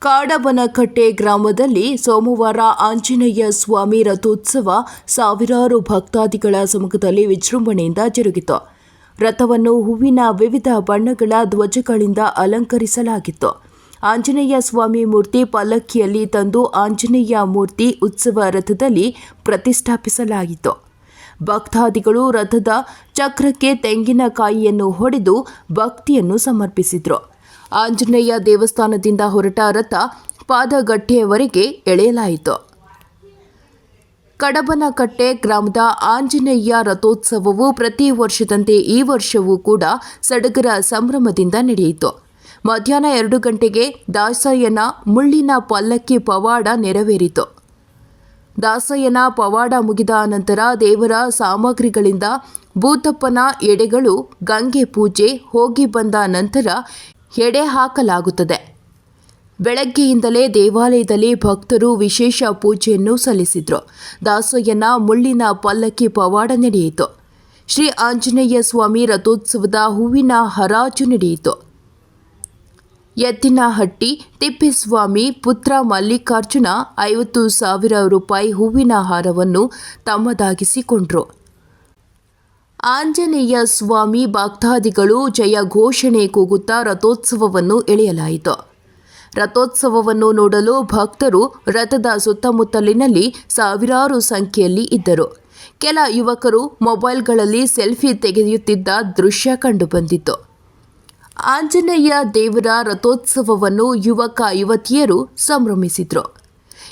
ಕಾಡಬನಕಟ್ಟೆ ಗ್ರಾಮದಲ್ಲಿ ಸೋಮವಾರ ಆಂಜನೇಯ ಸ್ವಾಮಿ ರಥೋತ್ಸವ ಸಾವಿರಾರು ಭಕ್ತಾದಿಗಳ ಸಮ್ಮುಖದಲ್ಲಿ ವಿಜೃಂಭಣೆಯಿಂದ ಜರುಗಿತು. ರಥವನ್ನು ಹೂವಿನ ವಿವಿಧ ಬಣ್ಣಗಳ ಧ್ವಜಗಳಿಂದ ಅಲಂಕರಿಸಲಾಗಿತ್ತು. ಆಂಜನೇಯ ಸ್ವಾಮಿ ಮೂರ್ತಿ ಪಲ್ಲಕ್ಕಿಯಲ್ಲಿ ತಂದು ಆಂಜನೇಯ ಮೂರ್ತಿ ಉತ್ಸವ ರಥದಲ್ಲಿ ಪ್ರತಿಷ್ಠಾಪಿಸಲಾಗಿತ್ತು. ಭಕ್ತಾದಿಗಳು ರಥದ ಚಕ್ರಕ್ಕೆ ತೆಂಗಿನಕಾಯಿಯನ್ನು ಹೊಡೆದು ಭಕ್ತಿಯನ್ನು ಸಮರ್ಪಿಸಿದರು. ಆಂಜನೇಯ ದೇವಸ್ಥಾನದಿಂದ ಹೊರಟ ರಥ ಪಾದಗಟ್ಟೆಯವರೆಗೆ ಎಳೆಯಲಾಯಿತು. ಕಡಬನಕಟ್ಟೆ ಗ್ರಾಮದ ಆಂಜನೇಯ ರಥೋತ್ಸವವು ಪ್ರತಿ ವರ್ಷದಂತೆ ಈ ವರ್ಷವೂ ಕೂಡ ಸಡಗರ ಸಂಭ್ರಮದಿಂದ ನಡೆಯಿತು. ಮಧ್ಯಾಹ್ನ ಎರಡು ಗಂಟೆಗೆ ದಾಸಯ್ಯನ ಮುಳ್ಳಿನ ಪಲ್ಲಕ್ಕಿ ಪವಾಡ ನೆರವೇರಿತು. ದಾಸಯ್ಯನ ಪವಾಡ ಮುಗಿದ ನಂತರ ದೇವರ ಸಾಮಗ್ರಿಗಳಿಂದ ಭೂತಪ್ಪನ ಎಡೆಗಳು ಗಂಗೆ ಪೂಜೆ ಹೋಗಿ ಬಂದ ನಂತರ ಎಡೆ ಹಾಕಲಾಗುತ್ತದೆ ಬೆಳಗ್ಗೆಯಿಂದಲೇ ದೇವಾಲಯದಲ್ಲಿ ಭಕ್ತರು ವಿಶೇಷ ಪೂಜೆಯನ್ನು ಸಲ್ಲಿಸಿದರು. ದಾಸಯ್ಯನ ಮುಳ್ಳಿನ ಪಲ್ಲಕ್ಕಿ ಪವಾಡ ನಡೆಯಿತು. ಶ್ರೀ ಆಂಜನೇಯ ಸ್ವಾಮಿ ರಥೋತ್ಸವದ ಹೂವಿನ ಹರಾಜು ನಡೆಯಿತು. ಎತ್ತಿನಹಟ್ಟಿ ತಿಪ್ಪೇಸ್ವಾಮಿ ಪುತ್ರ ಮಲ್ಲಿಕಾರ್ಜುನ ಐವತ್ತು ಸಾವಿರ ರೂಪಾಯಿ ಹೂವಿನ ಹಾರವನ್ನು ತಮ್ಮದಾಗಿಸಿಕೊಂಡ್ರು. ಆಂಜನೇಯ ಸ್ವಾಮಿ ಭಕ್ತಾದಿಗಳು ಜಯ ಘೋಷಣೆ ಕೂಗುತ್ತಾ ರಥೋತ್ಸವವನ್ನು ಎಳೆಯಲಾಯಿತು. ರಥೋತ್ಸವವನ್ನು ನೋಡಲು ಭಕ್ತರು ರಥದ ಸುತ್ತಮುತ್ತಲಿನಲ್ಲಿ ಸಾವಿರಾರು ಸಂಖ್ಯೆಯಲ್ಲಿ ಇದ್ದರು. ಕೆಲ ಯುವಕರು ಮೊಬೈಲ್ಗಳಲ್ಲಿ ಸೆಲ್ಫಿ ತೆಗೆಯುತ್ತಿದ್ದ ದೃಶ್ಯ ಕಂಡುಬಂದಿತು. ಆಂಜನೇಯ ದೇವರ ರಥೋತ್ಸವವನ್ನು ಯುವಕ ಯುವತಿಯರು ಸಂಭ್ರಮಿಸಿದರು.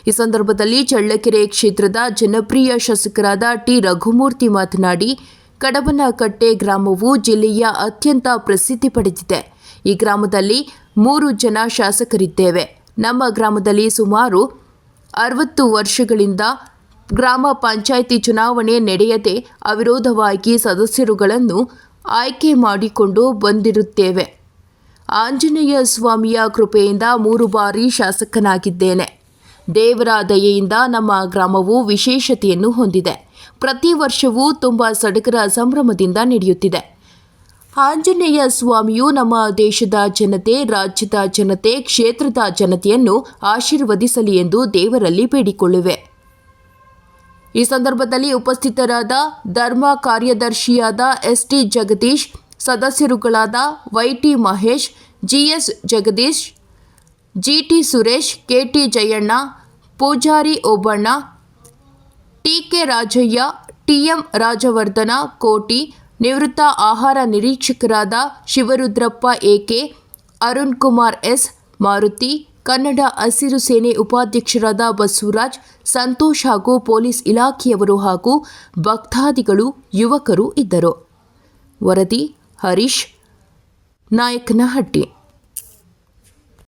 ಈ ಸಂದರ್ಭದಲ್ಲಿ ಚಳ್ಳಕೆರೆ ಕ್ಷೇತ್ರದ ಜನಪ್ರಿಯ ಶಾಸಕರಾದ ಟಿ. ರಘುಮೂರ್ತಿ ಮಾತನಾಡಿ ಕಡಬನಕಟ್ಟೆ ಗ್ರಾಮವು ಜಿಲ್ಲೆಯ ಅತ್ಯಂತ ಪ್ರಸಿದ್ಧಿ ಪಡೆದಿದೆ. ಈ ಗ್ರಾಮದಲ್ಲಿ ಮೂರು ಜನ ಶಾಸಕರಿದ್ದೇವೆ. ನಮ್ಮ ಗ್ರಾಮದಲ್ಲಿ ಸುಮಾರು ಅರವತ್ತು ವರ್ಷಗಳಿಂದ ಗ್ರಾಮ ಪಂಚಾಯಿತಿ ಚುನಾವಣೆ ನಡೆಯದೆ ಅವಿರೋಧವಾಗಿ ಸದಸ್ಯರುಗಳನ್ನು ಆಯ್ಕೆ ಮಾಡಿಕೊಂಡು ಬಂದಿರುತ್ತೇವೆ. ಆಂಜನೇಯ ಸ್ವಾಮಿಯ ಕೃಪೆಯಿಂದ ಮೂರು ಬಾರಿ ಶಾಸಕನಾಗಿದ್ದೇನೆ. ದೇವರ ದಯೆಯಿಂದ ನಮ್ಮ ಗ್ರಾಮವು ವಿಶೇಷತೆಯನ್ನು ಹೊಂದಿದೆ. ಪ್ರತಿ ವರ್ಷವೂ ತುಂಬ ಸಡಗರ ಸಂಭ್ರಮದಿಂದ ನಡೆಯುತ್ತಿದೆ. ಆಂಜನೇಯ ಸ್ವಾಮಿಯು ನಮ್ಮ ದೇಶದ ಜನತೆ, ರಾಜ್ಯದ ಜನತೆ, ಕ್ಷೇತ್ರದ ಜನತೆಯನ್ನು ಆಶೀರ್ವದಿಸಲಿ ಎಂದು ದೇವರಲ್ಲಿ ಬೇಡಿಕೊಳ್ಳುವೆ. ಈ ಸಂದರ್ಭದಲ್ಲಿ ಉಪಸ್ಥಿತರಾದ ಧರ್ಮ ಕಾರ್ಯದರ್ಶಿಯಾದ ST Jagadish, ಸದಸ್ಯರುಗಳಾದ YT Mahesh, GS Jagadish, GT Suresh KT Jayanna, Pujari Obanna TK Rajaiah, TM Rajavardhana, Koti, ನಿವೃತ್ತ ಆಹಾರ ನಿರೀಕ್ಷಕರಾದ ಶಿವರುದ್ರಪ್ಪ ಎಕೆ ಅರುಣ್ ಕುಮಾರ್ ಎಸ್, ಮಾರುತಿ, ಕನ್ನಡ ಹಸಿರು ಸೇನೆ ಉಪಾಧ್ಯಕ್ಷರಾದ ಬಸವರಾಜ್, ಸಂತೋಷ್ ಹಾಗೂ ಪೊಲೀಸ್ ಇಲಾಖೆಯವರು ಹಾಗೂ ಭಕ್ತಾದಿಗಳು, ಯುವಕರು ಇದ್ದರು. ವರದಿ ಹರೀಶ್, ನಾಯಕನಹಟ್ಟಿ.